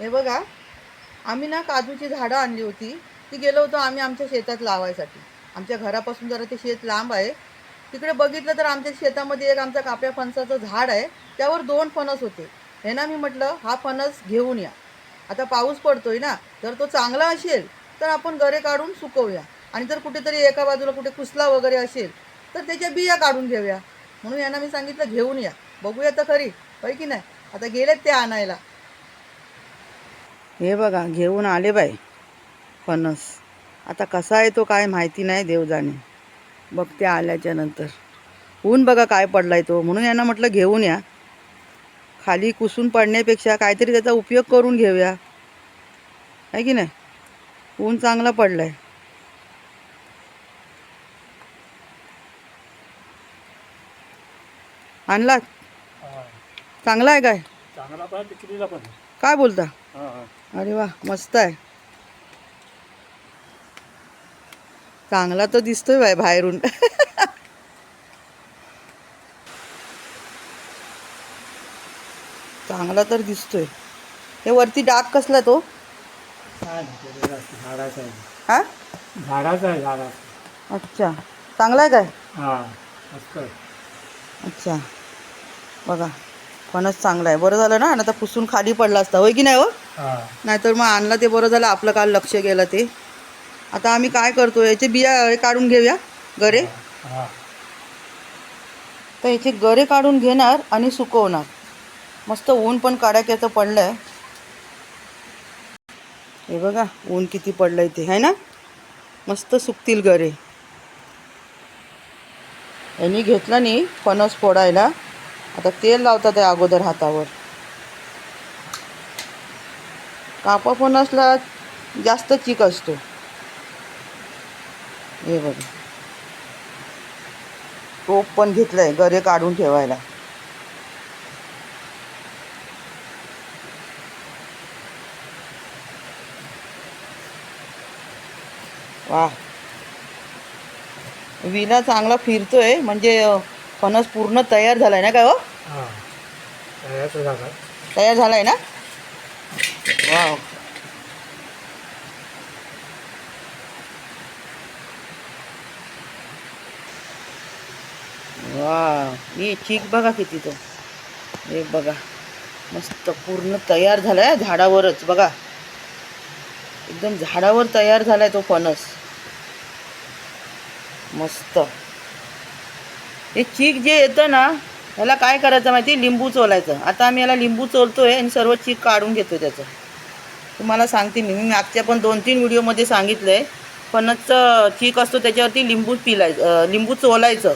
हे बघा आम्ही ना काजूची झाडं आणली होती. ती गेलो होतो आम्ही आमच्या शेतात लावायसाठी. आमच्या घरापासून जरा ते शेत लांब आहे. तिकडे बघितलं तर आमच्या शेतामध्ये एक आमचा काप्या फणसाचं झाड आहे. त्यावर दोन फणस होते. हे ना मी म्हटलं हा फणस घेऊन या. आता पाऊस पडतोय ना जर तो चांगला असेल तर आपण गरे काढून सुकवूया. आणि जर कुठेतरी एका बाजूला कुठे कुसला वगैरे असेल तर त्याच्या बिया काढून घेऊया. म्हणून यांना मी सांगितलं घेऊन या. बघूया तर खरी होय की नाही? आता गेलेत ते आणायला. हे बघा घेऊन आले बाई. फणस. आता कसा आहे तो काय माहिती नाही देव जाणे बघते आल्याच्यानंतर. ऊन बघा काय पडलाय तो. म्हणून यांना म्हटलं घेऊन या. खाली कुसून पडण्यापेक्षा काहीतरी त्याचा उपयोग करून घेऊया. आहे की नाही? ऊन चांगला पडलाय. आणला चांगला आहे काय? चांगला पण काय बोलता? अरे वा मस्त आहे. चांगला तर दिसतोय बाय बाहेरून. चांगला तर दिसतोय. हे वरती डाग कसला तो? हा? झाडाचं आहे झाडाचं. अच्छा. चांगला आहे काय? हा. अच्छा. बघा. फणस चांगला आहे. बरं झालं ना? आता पुसून खाली पडला असता. होय की नाही हो? हा. नाहीतर मग आणला ते बरं झालं. आपलं काल लक्ष गेलं ते. आता आम्ही काय करतो याचे बिया हे काढून घेऊया. गरे? हा तर याचे गरे काढून घेणार आणि सुकवणार. मस्त ऊन पण काढाक्याचं पडलं आहे हे बघा ऊन किती पडलं आहे ते. आहे ना? मस्त सुकतील गरे. यांनी घेतलं नाही फणस फोडायला. आता तेल लावतात आहे अगोदर हातावर. कापा फणसला जास्त चिक असतो. हे बघा. टोप पण घेतलंय गरे काढून ठेवायला. वा विना चांगला फिरतोय म्हणजे फणस पूर्ण तयार झालाय ना काय हो? तयार झालाय. ना? वा वा ही चीक बघा किती तो. हे बघा. मस्त पूर्ण तयार झालाय झाडावरच बघा. एकदम झाडावर तयार झालाय तो फणस. मस्त. हे चीक जे येतं ना ह्याला काय करायचं माहिती लिंबू चोलायचं. आता आम्ही याला लिंबू चोलतोय आणि सर्व चीक काढून घेतो त्याचं. तुम्हाला सांगते मी. मी मागच्या पण दोन तीन व्हिडिओमध्ये सांगितलं आहे फणसचं चीक असतो त्याच्यावरती लिंबू पिलायचं लिंबू चोलायचं.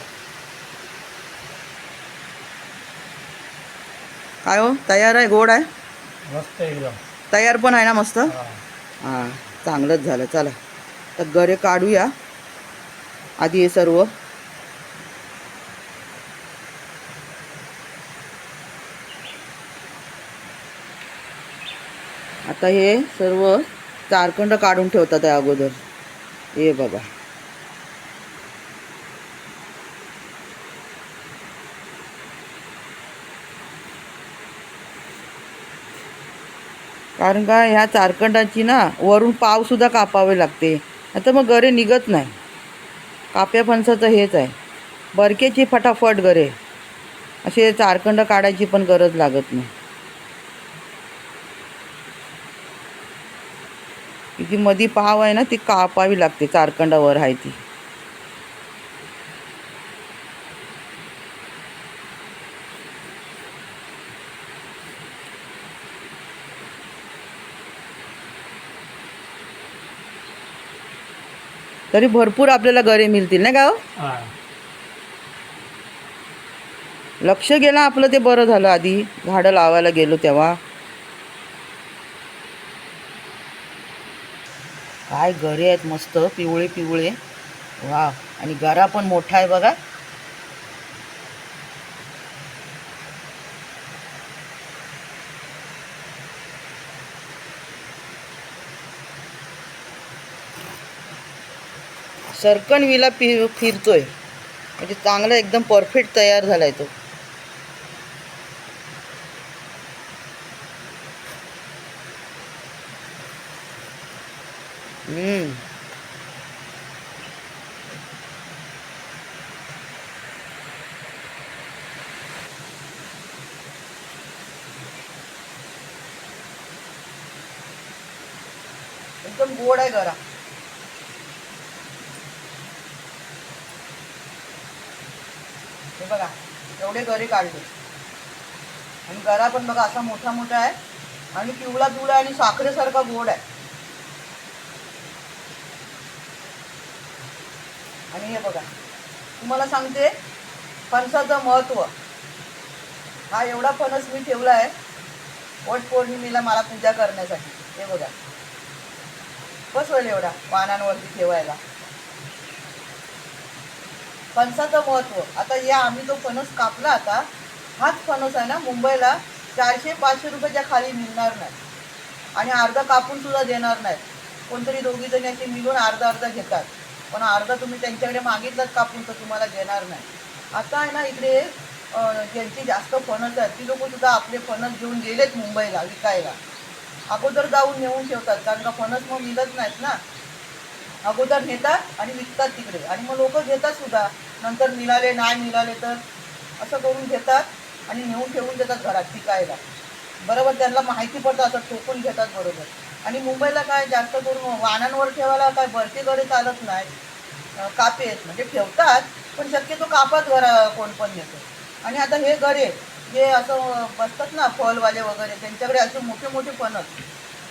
काय हो? तयार आहे? गोड आहे? मस्त एकदम. तयार पण आहे ना मस्त? हा. हां चांगलंच झालं. चला. तर गरे काढूया. आधी हे सर्व. आता हे सर्व चारखंड काढून ठेवतात आहे अगोदर. हे बघा कारण का ह्या चारखंडाची ना वरून पावसुद्धा कापावे लागते. आता मग गरे निघत नाही. काप्या फणसाचं हेच आहे. बरकेची फटाफट गरे. असे चारखंड काढायची पण गरज लागत नाही. जी मधी पाव आहे ना ती कापावी लागते चारखंडावर आहे ती. तरी भरपूर आपल्याला गरे मिळतील का हो? हा. लक्ष गेलं आपलं ते बरं झालं आधी झाडं लावायला गेलो तेव्हा. काय गरे आहेत मस्त पिवळे पिवळे. वा आणि गरा पण मोठा आहे बघा. सरकणवीला पि फिरतोय. म्हणजे चांगला एकदम परफेक्ट तयार झालाय तो. हम्म. एकदम गोड आहे घरा हे बघा एवढे गरे काढले. आणि गरा पण बघा असा मोठा मोठा आहे. आणि पिवळा पिवळा आणि साखरेसारखा गोड आहे. आणि हे बघा तुम्हाला सांगते फणसाचं महत्त्व हा एवढा फणस मी ठेवला आहे वट पौर्णिमेला मला पूजा करण्यासाठी. हे बघा. बस होईल एवढा पानांवरती ठेवायला. फणसाचं महत्त्व आता या आम्ही जो फणस कापला आता हाच फणस आहे ना मुंबईला चारशे पाचशे रुपयाच्या खाली मिळणार नाही. आणि अर्धा कापून सुद्धा देणार नाहीत कोणतरी दोघी जणी असे मिळून अर्धा अर्धा घेतात. पण अर्धा तुम्ही त्यांच्याकडे मागितलाच कापून तर तुम्हाला देणार नाही. आता आहे ना इकडे ज्यांची जास्त फणस आहेत ती लोक सुद्धा आपले फणस घेऊन गेलेत मुंबईला विकायला. अगोदर जाऊन नेऊन ठेवतात कारण का फणस मग मिळत नाहीत ना. अगोदर नेतात आणि विकतात तिकडे. आणि मग लोक घेतात सुद्धा. नंतर मिळाले नाही मिळाले तर असं करून घेतात आणि नेऊन ठेवून देतात घरात पिकायला बरोबर त्यांना माहिती पडतं असं ठोकून घेतात बरोबर. आणि मुंबईला काय जास्त करून वाहनांवर ठेवायला काय भरतीकडे चालत नाही. कापे आहेत. म्हणजे ठेवतात पण शक्यतो कापत घरा कोण पण नेतो आणि आता हे गरे जे असं बसतात ना फॉलवाले वगैरे त्यांच्याकडे असे मोठे मोठे फणस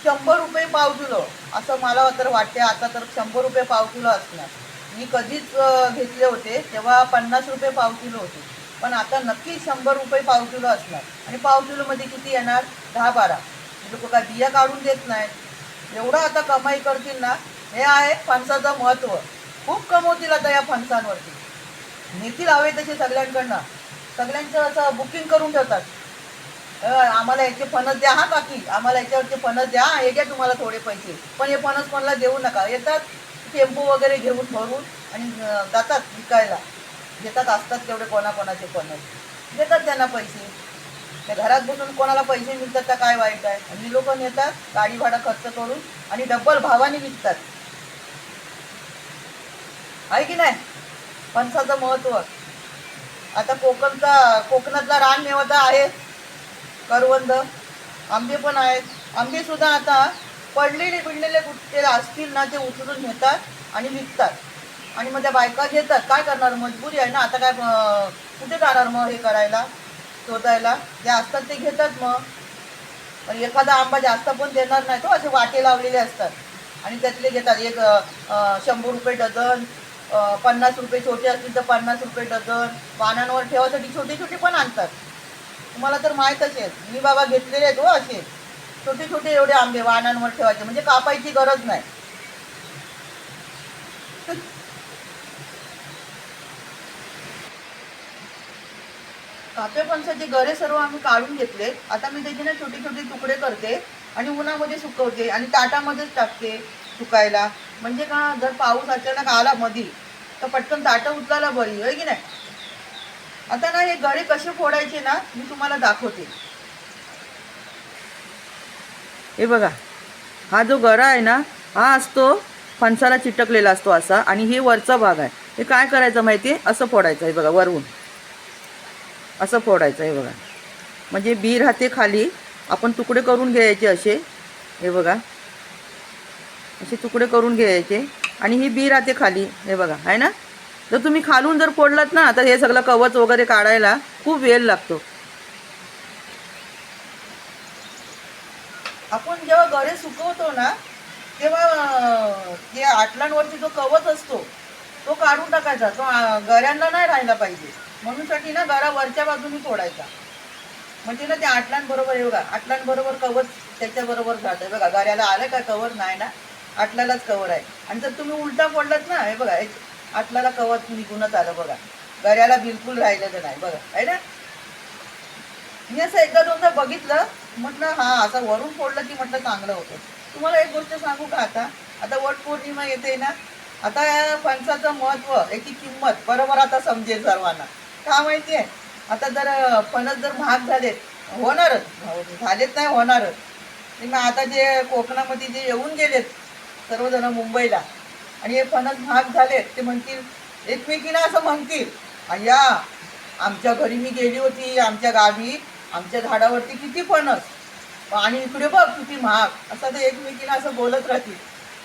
शंभर रुपये पाव किलो असं मला तर वाटते आता तर शंभर रुपये पाव किलो असणार. मी कधीच घेतले होते तेव्हा पन्नास रुपये पाव किलो होते. पण आता नक्की शंभर रुपये पाव किलो असणार. आणि पाव किलोमध्ये किती येणार? दहा बारा. लोक काय बिया काढून देत नाहीत. एवढं आता कमाई करतील ना हे आहे फणसाचं महत्त्व खूप कमवतील आता या फणसांवरती. नेतील हवे तसे सगळ्यांकडनं. सगळ्यांचं असं बुकिंग करून ठेवतात. आम्हाला याचे फणस द्या हा काकी आम्हाला याच्यावरचे फणस द्या हे घ्या तुम्हाला थोडे पैसे. पण हे फणस कोणाला देऊ नका. येतात टेम्पो वगैरे घेऊन भरून आणि जातात विकायला. घेतात असतात तेवढे कोणाकोणाचे फणस. देतात त्यांना पैसे. त्या घरात बसून कोणाला पैसे मिळतात का काय वाईट आहे? आणि लोक नेतात गाडी भाडा खर्च करून आणि डब्बल भावाने विकतात. आहे की नाही? फणसाचं महत्त्व. आता कोकणचा कोकणातला रान नेवता आहे करवंद. आंबे पण आहेत. आंबे सुद्धा आता पडलेले बिडलेले कुठे असतील ना ते उचलून घेतात आणि विकतात. आणि मग त्या बायका घेतात. काय करणार? मजबुरी आहे ना? आता काय कुठे जाणार मग हे करायला? शोधायला. जे असतात ते घेतात मग. पण एखादा आंबा जास्त पण देणार नाही तो असे वाटे लावलेले असतात. आणि त्यातले घेतात. एक शंभर रुपये डझन पन्नास रुपये छोटे असतील तर पन्नास रुपये डझन. पानांवर ठेवासाठी छोटे छोटे पण आणतात. तुम्हाला तर माहीत आहे मी बाबा घेतलेले आहेत हो असे. छोटे छोटे एवढे आंबे वाहनांवर ठेवायचे. म्हणजे कापायची गरज नाही. कापे फणसाचे गरे सर्व आम्ही काढून घेतले. आता मी त्याचे ना छोटे छोटे तुकडे करते आणि उन्हामध्ये सुकवते आणि ताटामध्येच टाकते सुकायला. म्हणजे का जर पाऊस अचानक आला मधी तर पटकन ताटं उचलायला बरी होय की नाही? आता ना हे गरे कसे फोडायचे ना मी तुम्हाला दाखवते. हे बघा हा जो गरा आहे ना हा असतो फणसाला चिटकलेला असतो असा आणि हे वरचा भाग आहे. हे काय करायचं माहिती आहे असं फोडायचं आहे बघा वरून असं फोडायचं हे बघा. म्हणजे बी राहते खाली आपण तुकडे करून घ्यायचे असे हे बघा. असे तुकडे करून घ्यायचे. आणि ही बी राहते खाली हे बघा आहे ना? जर तुम्ही खालून जर फोडलात ना तर हे सगळं कवच वगैरे काढायला खूप वेळ लागतो. आपण जेव्हा गरे सुकवतो ना तेव्हा अं, जे आटलांवरती जो कवच असतो तो काढून टाकायचा. तो गऱ्यांना नाही राहायला पाहिजे. म्हणूनसाठी ना गरा वरच्या बाजूने फोडायचा म्हणजे ना त्या आटलांबरोबर हे बघा आटलांबरोबर कवच त्याच्याबरोबर जातं बघा. गऱ्याला आलं का कवर नाही ना. आटलालाच कवर आहे. आणि जर तुम्ही उलटा पडलात ना हे बघा आटल्याला आटलाला कवच निघूनच आलं बघा. गऱ्याला बिलकुल राहिलेलं नाही बघा आहे ना? मी असं एकदा दोनदा बघितलं म्हटलं हा असं वरून फोडलं की म्हटलं चांगलं होतं. तुम्हाला एक गोष्ट सांगू का आता? आता वट पौर्णिमा येते ना. आता या फणसाचं महत्त्व याची किंमत बरोबर आता समजेल सर्वांना. का माहिती आहे आता जर फणस जर महाग झालेत होणारच. झालेच झालेत नाही होणारच. ते मग आता जे कोकणामध्ये जे येऊन गेलेत सर्वजण मुंबईला आणि हे फणस महाग झालेत ते म्हणतील एकमेकीला असं म्हणतील अय्या आमच्या घरी मी गेली होती आमच्या गावी आमच्या झाडावरती किती फणस आणि इकडे बघ किती महाग. असं ते एकमेकीला असं बोलत राहतील.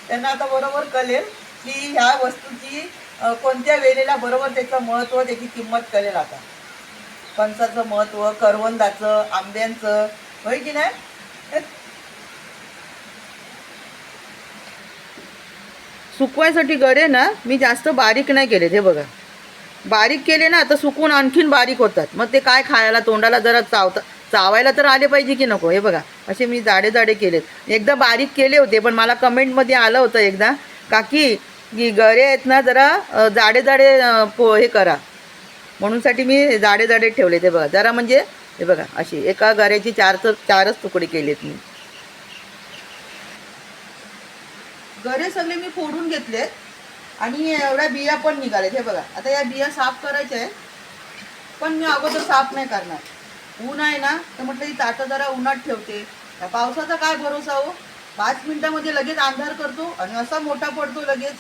त्यांना आता बरोबर कळेल की ह्या वस्तूची कोणत्या वेळेला बरोबर त्याचं महत्त्व त्याची किंमत कळेल आता? फणसाचं महत्त्व करवंदाचं आंब्यांचं होय की नाही? सुकवायसाठी गरे ना मी जास्त बारीक नाही केले हे बघा. बारीक केले ना तर सुकून आणखीन बारीक होतात. मग ते काय खायला तोंडाला जरा चावता चावायला तर आले पाहिजे की नको हे बघा. असे मी जाडे जाडे केलेत. एकदा बारीक केले होते पण मला कमेंटमध्ये आलं होतं एकदा काकी की गरे आहेत ना जरा जाडे जाडे पो हे करा. म्हणूनसाठी मी जाडे जाडे ठेवले ते बघा. जरा म्हणजे हे बघा अशी एका गऱ्याची चार तर चारच तुकडे केलेत मी. गरे सगळे मी फोडून घेतलेत. आणि एवढ्या बिया पण निघाल्यात. हे बघा आता या बिया साफ करायच्या आहेत. पण मी अगोदर साफ नाही करणार. ऊन आहे ना तर म्हटलं ही ताटं जरा उन्हात ठेवते. पावसाचा काय भरोसा हो? पाच मिनिटामध्ये लगेच अंधार करतो आणि असा मोठा पडतो लगेच.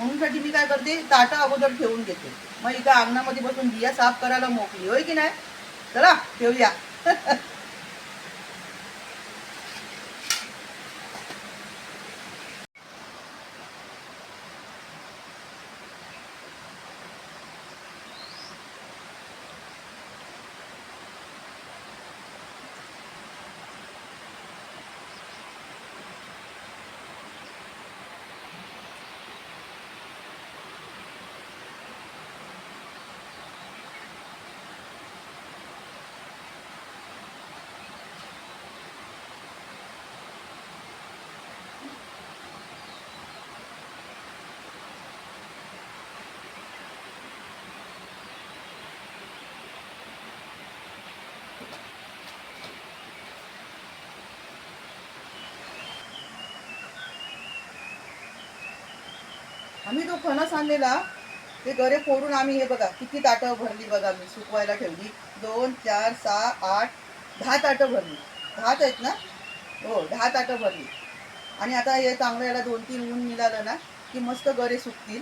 म्हणूनसाठी मी काय करते ताटं अगोदर ठेवून घेते. मग इथं अंगणामध्ये बसून बिया साफ करायला मोकली. होय की नाही? चला ठेवूया. आम्ही तो फणस आणलेला ते गरे फोडून आम्ही हे बघा किती ताटं भरली बघा मी सुकवायला ठेवली. दोन चार सहा आठ दहा ताटं भरली. दहाच आहेत ना? हो दहा ताटं भरली. आणि आता हे चांगलं याला दोन तीन ऊन मिळालं ना की मस्त गरे सुकतील.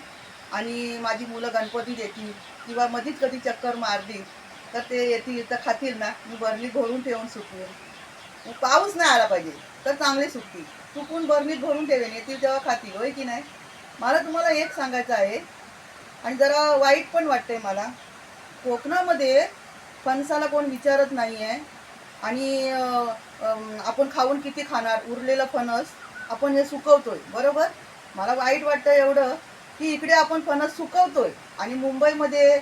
आणि माझी मुलं गणपती देतील किंवा मधीच कधी चक्कर मारली तर ते येतील तर खातील ना. मी बरणी भरून ठेवून सुकवेन. पाऊस नाही आला पाहिजे तर चांगले सुकतील. सुकून बरणीत भरून ठेवेन येतील तेव्हा खातील होय की नाही? मला तुम्हाला एक सांगायचं आहे. आणि जरा वाईट पण वाटतंय मला. कोकणामध्ये फणसाला कोण विचारत नाही आहे आणि आपण खाऊन किती खाणार उरलेलं फणस आपण हे सुकवतोय. बरोबर? मला वाईट वाटतं एवढं की इकडे आपण फणस सुकवतोय. आणि मुंबईमध्ये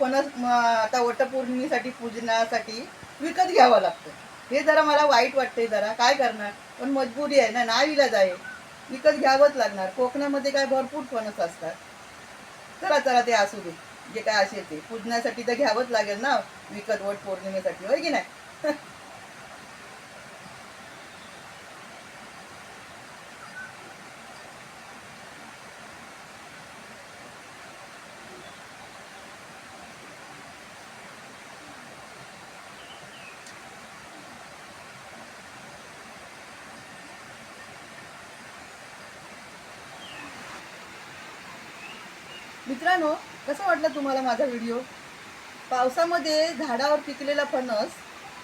फणस आता वटपौर्णिमेसाठी पूजनासाठी विकत घ्यावं लागतं. हे जरा मला वाईट वाटतंय जरा. काय करणार? पण मजबुरी आहे ना? नाही इलाज आहे. विकत घ्यावंच लागणार. कोकणामध्ये काय भरपूर फणस असतात. चला चला ते असू दे. जे काय असेल ते. पूजण्यासाठी तर घ्यावंच लागेल ना. विकत वट पौर्णिमेसाठी. होय की नाही? मित्रांनो कसं वाटलं तुम्हाला माझा व्हिडिओ? पावसामध्ये झाडावर पिकलेला फणस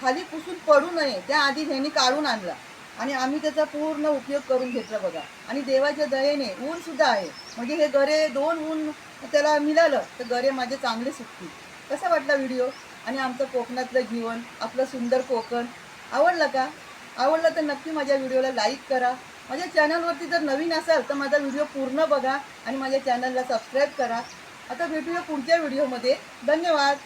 खाली पुसून पडू नये त्याआधी ह्यांनी काढून आणला. आणि आम्ही त्याचा पूर्ण उपयोग करून घेतला बघा. आणि देवाच्या दयेने ऊनसुद्धा आहे. म्हणजे हे गरे दोन ऊन त्याला मिळालं तर गरे माझे चांगले सुटतील. कसा वाटला व्हिडिओ? आणि आमचं कोकणातलं जीवन आपलं सुंदर कोकण आवडलं का? आवडलं तर नक्की माझ्या व्हिडिओला लाईक करा. माझ्या चॅनलवरती जर नवीन असाल तर माझा व्हिडिओ पूर्ण बघा आणि माझ्या चॅनलला सबस्क्राईब करा. आता भेटूया पुढच्या व्हिडिओमध्ये धन्यवाद.